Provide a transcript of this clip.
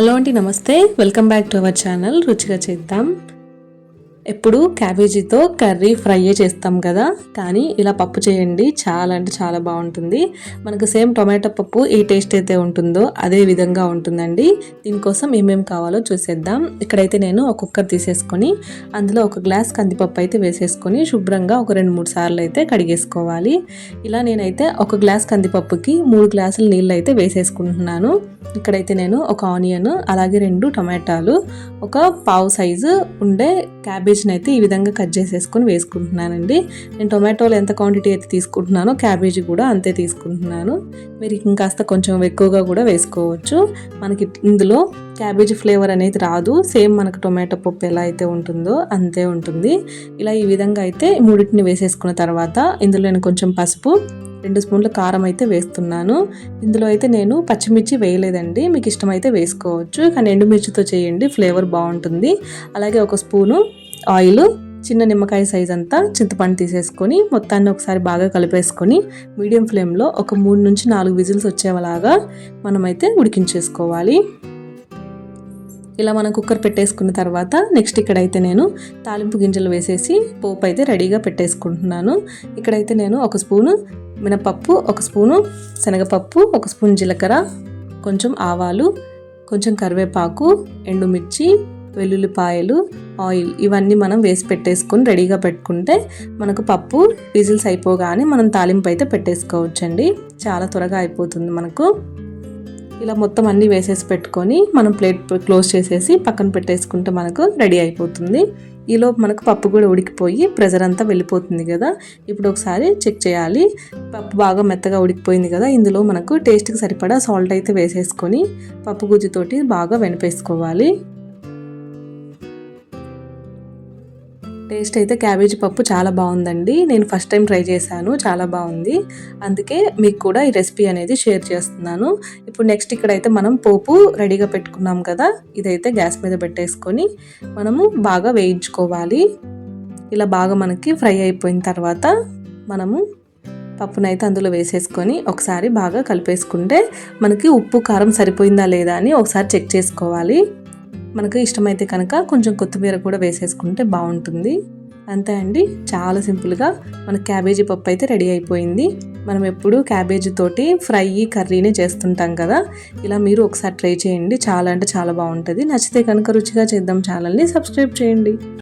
Hello అండి నమస్తే. Welcome back to our channel రుచిగా చేద్దాం. ఎప్పుడు క్యాబేజీతో కర్రీ ఫ్రై చేస్తాం కదా. కానీ ఇలా పప్పు చేయండి చాలా అంటే చాలా బాగుంటుంది. మనకు సేమ్ టొమాటో పప్పు ఏ టేస్ట్ అయితే ఉంటుందో అదే విధంగా ఉంటుందండి. దీనికోసం ఏమేమి కావాలో చూసేద్దాం. ఇక్కడైతే నేను ఒక కుక్కర్ తీసేసుకొని అందులో ఒక గ్లాస్ కందిపప్పు అయితే వేసేసుకొని శుభ్రంగా ఒక రెండు మూడు సార్లు అయితే కడిగేసుకోవాలి. ఇలా నేనైతే ఒక గ్లాస్ కందిపప్పుకి మూడు గ్లాసుల నీళ్ళు అయితే వేసేసుకుంటున్నాను. ఇక్కడైతే నేను ఒక ఆనియన్ అలాగే రెండు టొమాటాలు ఒక పావు సైజు ఉండే క్యాబేజ్ క్యాబేజ్ని అయితే ఈ విధంగా కట్ చేసేసుకొని వేసుకుంటున్నానండి. నేను టొమాటోలు ఎంత క్వాంటిటీ అయితే తీసుకుంటున్నానో క్యాబేజీ కూడా అంతే తీసుకుంటున్నాను. మీరు ఇంకాస్త కొంచెం ఎక్కువగా కూడా వేసుకోవచ్చు. మనకి ఇందులో క్యాబేజీ ఫ్లేవర్ అనేది రాదు. సేమ్ మనకు టొమాటో పప్పు ఎలా అయితే ఉంటుందో అంతే ఉంటుంది. ఇలా ఈ విధంగా అయితే మూడింటిని వేసేసుకున్న తర్వాత ఇందులో నేను కొంచెం పసుపు రెండు స్పూన్ల కారం అయితే వేస్తున్నాను. ఇందులో అయితే నేను పచ్చిమిర్చి వేయలేదండి. మీకు ఇష్టమైతే వేసుకోవచ్చు. కానీ ఎండుమిర్చితో చేయండి ఫ్లేవర్ బాగుంటుంది. అలాగే ఒక స్పూను ఆయిల్ చిన్న నిమ్మకాయ సైజ్ అంతా చింతపండు తీసేసుకొని మొత్తాన్ని ఒకసారి బాగా కలిపేసుకొని మీడియం ఫ్లేమ్లో ఒక మూడు నుంచి నాలుగు విజిల్స్ వచ్చేలాగా మనమైతే ఉడికించేసుకోవాలి. ఇలా మనం కుక్కర్ పెట్టేసుకున్న తర్వాత నెక్స్ట్ ఇక్కడైతే నేను తాలింపు గింజలు వేసేసి పోపు అయితే రెడీగా పెట్టేసుకుంటున్నాను. ఇక్కడైతే నేను ఒక స్పూను మినపప్పు ఒక స్పూను శనగపప్పు ఒక స్పూన్ జీలకర్ర కొంచెం ఆవాలు కొంచెం కరివేపాకు ఎండుమిర్చి వెల్లుల్లిపాయలు ఆయిల్ ఇవన్నీ మనం వేసి పెట్టేసుకొని రెడీగా పెట్టుకుంటే మనకు పప్పు విజిల్స్ అయిపోగానే మనం తాలింపు అయితే పెట్టేసుకోవచ్చండి. చాలా త్వరగా అయిపోతుంది మనకు. ఇలా మొత్తం అన్నీ వేసేసి పెట్టుకొని మనం ప్లేట్ క్లోజ్ చేసేసి పక్కన పెట్టేసుకుంటే మనకు రెడీ అయిపోతుంది. ఈలోపు మనకు పప్పు కూడా ఉడికిపోయి ప్రెజర్ అంతా వెళ్ళిపోతుంది కదా. ఇప్పుడు ఒకసారి చెక్ చేయాలి. పప్పు బాగా మెత్తగా ఉడికిపోయింది కదా. ఇందులో మనకు టేస్ట్కి సరిపడా సాల్ట్ అయితే వేసేసుకొని పప్పు గుజ్జుతోటి బాగా వెనిపేసుకోవాలి. టేస్ట్ అయితే క్యాబేజీ పప్పు చాలా బాగుందండి. నేను ఫస్ట్ టైం ట్రై చేశాను చాలా బాగుంది. అందుకే మీకు కూడా ఈ రెసిపీ అనేది షేర్ చేస్తున్నాను. ఇప్పుడు నెక్స్ట్ ఇక్కడైతే మనం పోపు రెడీగా పెట్టుకున్నాం కదా ఇదైతే గ్యాస్ మీద పెట్టేసుకొని మనము బాగా వేయించుకోవాలి. ఇలా బాగా మనకి ఫ్రై అయిపోయిన తర్వాత మనము పప్పునైతే అందులో వేసేసుకొని ఒకసారి బాగా కలిపేసుకుంటే మనకి ఉప్పు కారం సరిపోయిందా లేదా అని ఒకసారి చెక్ చేసుకోవాలి. మనకు ఇష్టమైతే కనుక కొంచెం కొత్తిమీర కూడా వేసేసుకుంటే బాగుంటుంది. అంతే అండి. చాలా సింపుల్గా మన క్యాబేజీ పప్పు అయితే రెడీ అయిపోయింది. మనం ఎప్పుడు క్యాబేజీ తోటి ఫ్రై కర్రీనే చేస్తుంటాం కదా. ఇలా మీరు ఒకసారి ట్రై చేయండి. చాలా అంటే చాలా బాగుంటుంది. నచ్చితే కనుక రుచిగా చేద్దాం ఛానల్ని సబ్స్క్రైబ్ చేయండి.